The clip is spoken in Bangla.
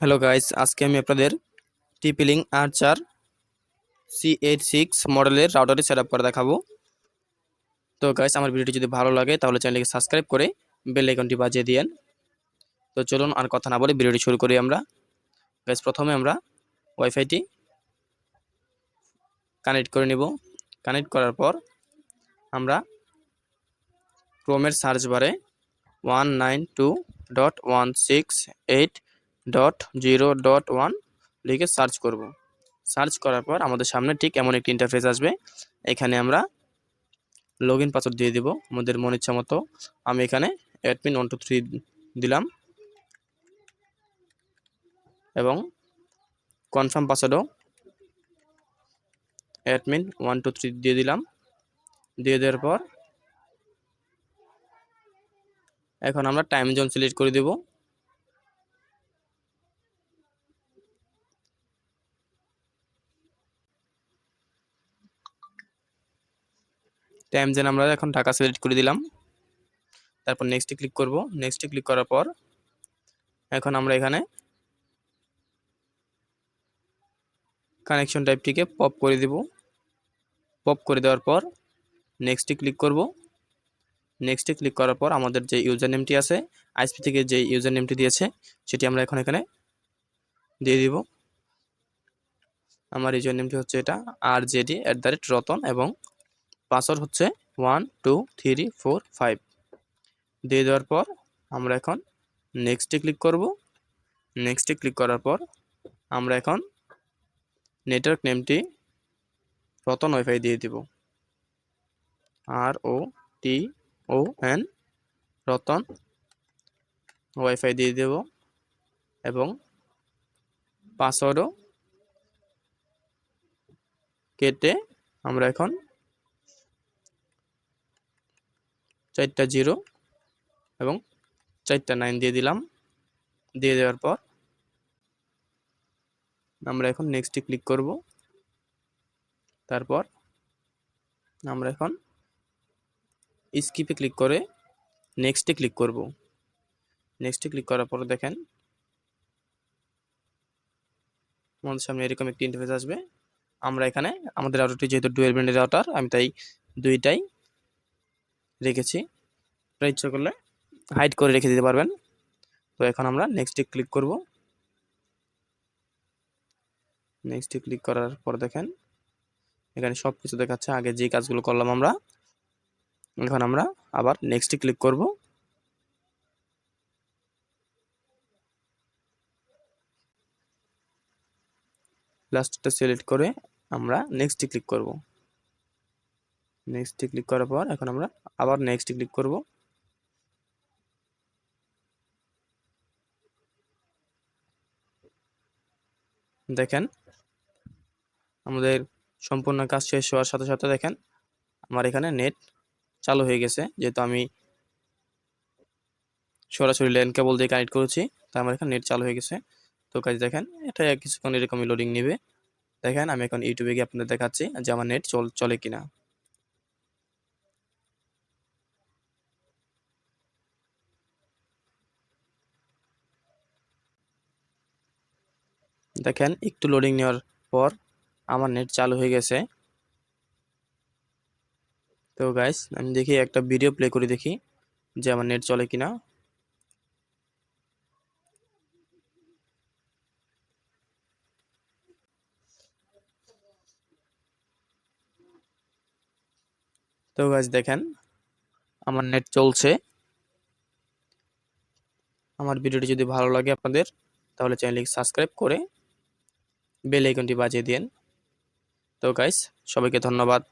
হ্যালো গাইস আজকে আমি আপনাদের TP Link Archer C eight six মডেলের রাউটারটি সেট আপ করে দেখাবো। তো গাইস আমার ভিডিওটি যদি ভালো লাগে, তাহলে চ্যানেলকে সাবস্ক্রাইব করে বেল আইকনটি বাজিয়ে দিয়েন। তো, চলুন আর কথা না বলে ভিডিওটি শুরু করি আমরা। গাইস প্রথমে আমরা ওয়াইফাইটি কানেক্ট করে নিব। কানেক্ট করার পর আমরা ক্রোমের সার্চ বারে one nine two dot one six eight dot zero dot one লিখে সার্চ করব। সার্চ করার পর আমাদের সামনে ঠিক এমন একটি ইন্টারফেস আসবে। এখানে আমরা লগ ইন পাসওয়ার্ড দিয়ে দিব। আমাদের মন ইচ্ছা মতো আমি এখানে অ্যাডমিন ওয়ান টু থ্রি দিলাম। এবং কনফার্ম পাসওয়ার্ডও অ্যাডমিন ওয়ান টু থ্রি দিয়ে দিলাম। দিয়ে দেওয়ার পর এখন আমরা টাইম জোন সিলেক্ট করে দেব। টাইম জোন আমরা এখন ঢাকা সিলেক্ট করে দিলাম। তারপর নেক্সটে ক্লিক করব। নেক্সটে ক্লিক করার পর এখন আমরা এখানে কানেকশন টাইপটিকে পপ করে দেব। পপ করে দেওয়ার পর নেক্সটে ক্লিক করব। নেক্সটে ক্লিক করার পর আমাদের যে ইউজার নেমটি আছে আইসপি থেকে যে ইউজার নেমটি দিয়েছে, সেটি আমরা এখন এখানে দিয়ে দিব। আমার ইউজার নেমটি হচ্ছে এটা R JD at the rate Ratan এবং পাসওয়ার্ড হচ্ছে one, two, three, four, five. দিয়ে দেওয়ার পর আমরা এখন নেক্সটে ক্লিক করব। নেক্সটে ক্লিক করার পর আমরা এখন নেটওয়ার্ক নেমটি রতন ওয়াইফাই দিয়ে দিব। R O T O N Ratan WiFi দিয়ে দেব এবং পাসওয়ার্ডও কেটে আমরা এখন চারটা জিরো এবং চারটা নাইন দিয়ে দিলাম। দিয়ে দেওয়ার পর আমরা এখন নেক্সটে ক্লিক করব। তারপর আমরা এখন স্কিপে ক্লিক করে নেক্সটে ক্লিক করব। নেক্সটে ক্লিক করার পর দেখেন আমাদের সামনে এরকম একটি ইন্টারফেস আসবে। আমরা এখানে আমাদের রাউটারটি যেহেতু ডুয়েল ব্র্যান্ডের রাউটার আমি তাই দুইটাই রেখেছি। আপনারা ইচ্ছা করলে হাইড করে রেখে দিতে পারবেন। তো এখন আমরা নেক্সটে ক্লিক করব। নেক্সটে ক্লিক করার পর দেখেন, এখানে সব কিছু দেখাচ্ছে। আগে যে কাজগুলো করলাম আমরা, এখন আমরা আবার নেক্সটে ক্লিক করব। লাস্টটা সিলেক্ট করে আমরা নেক্সটে ক্লিক করব। নেক্সটে ক্লিক করার পর এখন আমরা আবার নেক্সটে ক্লিক করব। দেখেন, আমাদের সম্পূর্ণ কাজ শেষ হওয়ার সাথে সাথে দেখেন, আমার এখানে নেট চালু হয়ে গেছে। যেহেতু আমি সরাসরি ল্যান্ড কেবল দিয়ে কানেক্ট করেছি তো আমার এখানে নেট চালু হয়ে গেছে। তো কাজ দেখেন, এটা কিছুক্ষণ এরকমই লোডিং নেবে। দেখেন, আমি এখন ইউটিউবে গিয়ে আপনাদের দেখাচ্ছি যে আমার নেট চল, চলে কিনা। দেখেন, একটু লোডিং নেওয়ার পর আমার নেট চালু হয়ে গেছে। তো গাইস আমি দেখি একটা ভিডিও প্লে করে দেখি যে আমার নেট চলে কিনা। তো গাইস দেখেন, আমার নেট চলছে। আমার ভিডিওটি যদি ভালো লাগে আপনাদের, তাহলে চ্যানেলটি সাবস্ক্রাইব করে বেল আইকনটি বাজিয়ে দিন তো গাইস সবাইকে ধন্যবাদ।